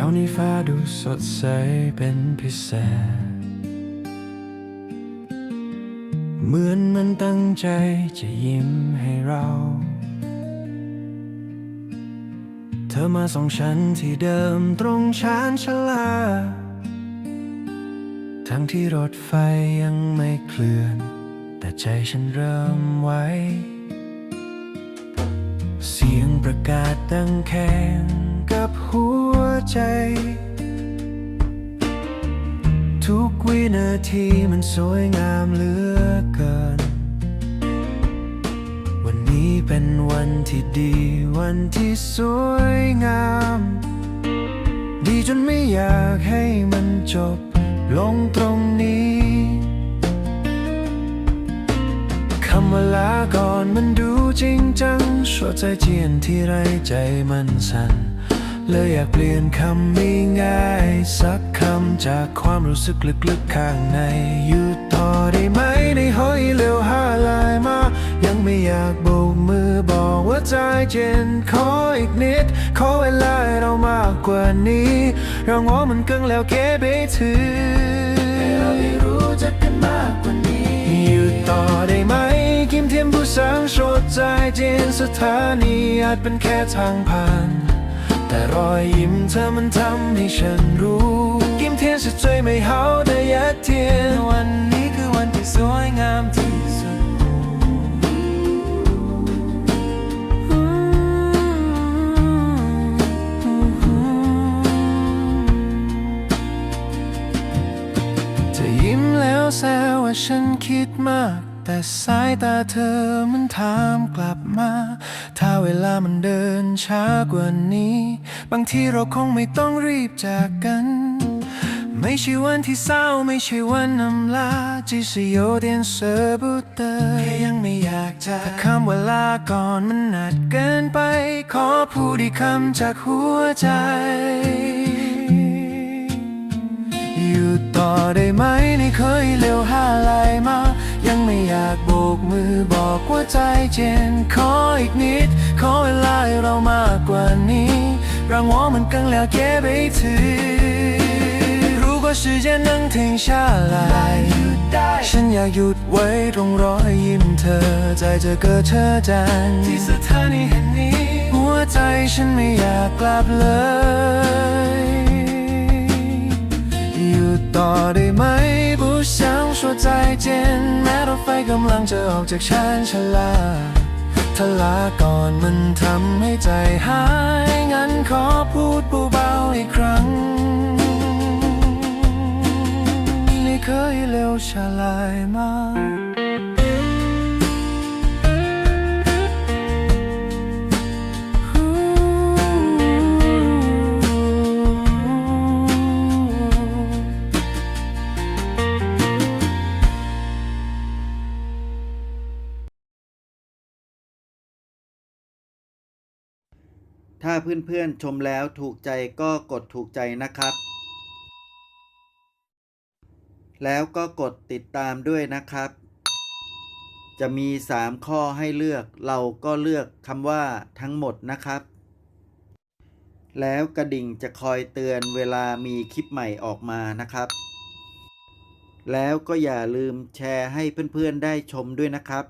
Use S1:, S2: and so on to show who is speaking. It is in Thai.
S1: ช้านี้ฟ้าดูสดใสเป็นพิเศษ เหมือนมันตั้งใจจะยิ้มให้เรา เธอมาส่งฉันที่เดิมตรงชานชาลา ทั้งที่รถไฟยังไม่เคลื่อน แต่ใจฉันเริ่มไหวเสียงประกาศดังแข่งกับหัว ใจ ทุกวินาทีมันสวยงามเหลือเกิน วันนี้เป็นวันที่ดี วันที่สวยงาม ดีจนไม่อยากให้มันจบลงตรงนี้คำว่าลาก่อนมันดูจริงจังชัวใจเจียนที่ไรใจมันสั่น เลยอยากเปลี่ยนคำไม่ง่าย สักคำจากความรู้สึกลึกๆข้างในอยู่ต่อได้ไหมในห้อยเร็วห้าลายมา ยังไม่อยากโบกมือบอกว่าใจเย็นขออีกนิด ขอเวลาเรามากกว่านี้ เราง้อมันเกิงแล้วเก็บไปถือให้เราได้รู้จักกันมากกว่านี้อยู่ต่อได้ไหมกิมเทียมผู้สร้างโชดใจเจนสถานีอาจเป็นแค่ทางผ่าน แต่รอยยิ้มเธอมันทำให้ฉันรู้กิมเทียนสุดใจไม่เฮาแต่ยัดเทียนวันนี้คือวันที่สวยงามที่สุดจะยิ้มแล้วแซวว่าฉันคิดมาก แต่สายตาเธอมันถามกลับมา ถ้าเวลามันเดินช้ากว่านี้ บางทีเราคงไม่ต้องรีบจากกัน ไม่ใช่วันที่เศร้าไม่ใช่วันนำลาจิสโยเดียนเซอร์บุเตอร์แค่ยังไม่อยากจะแต่คำว่าลาก่อนมันหนักเกินไป ขอพูดอีกคำจากหัวใจ อยู่ต่อได้ไหมในเคยเร็วห้าลายมา กโบกมือบอกว่าใจเจน ขออีกนิด ขอเวลาให้เรามากกว่านี้让我们更了解彼此如果时间能停下来ฉันอยากหยุดไว้ตรงรอยยิ้มเธอ在这个车站ที่สถานีแห่งนี้ หัวใจฉันไม่อยากกลับเลย อยู่ต่อได้ไหมผู้想说再见แม้รถไฟ กำลังจะออกจากชานชลาถ้าลาก่อนมันทำให้ใจหาย งั้นขอพูดเบาๆอีกครั้ง ไม่เคยเร็วชาลายมาก
S2: ถ้าเพื่อนๆชมแล้วถูกใจก็กดถูกใจนะครับ แล้วก็กดติดตามด้วยนะครับ จะมี 3 ข้อให้เลือก เราก็เลือกคำว่าทั้งหมดนะครับ แล้วกระดิ่งจะคอยเตือนเวลามีคลิปใหม่ออกมานะครับ แล้วก็อย่าลืมแชร์ให้เพื่อนๆได้ชมด้วยนะครับ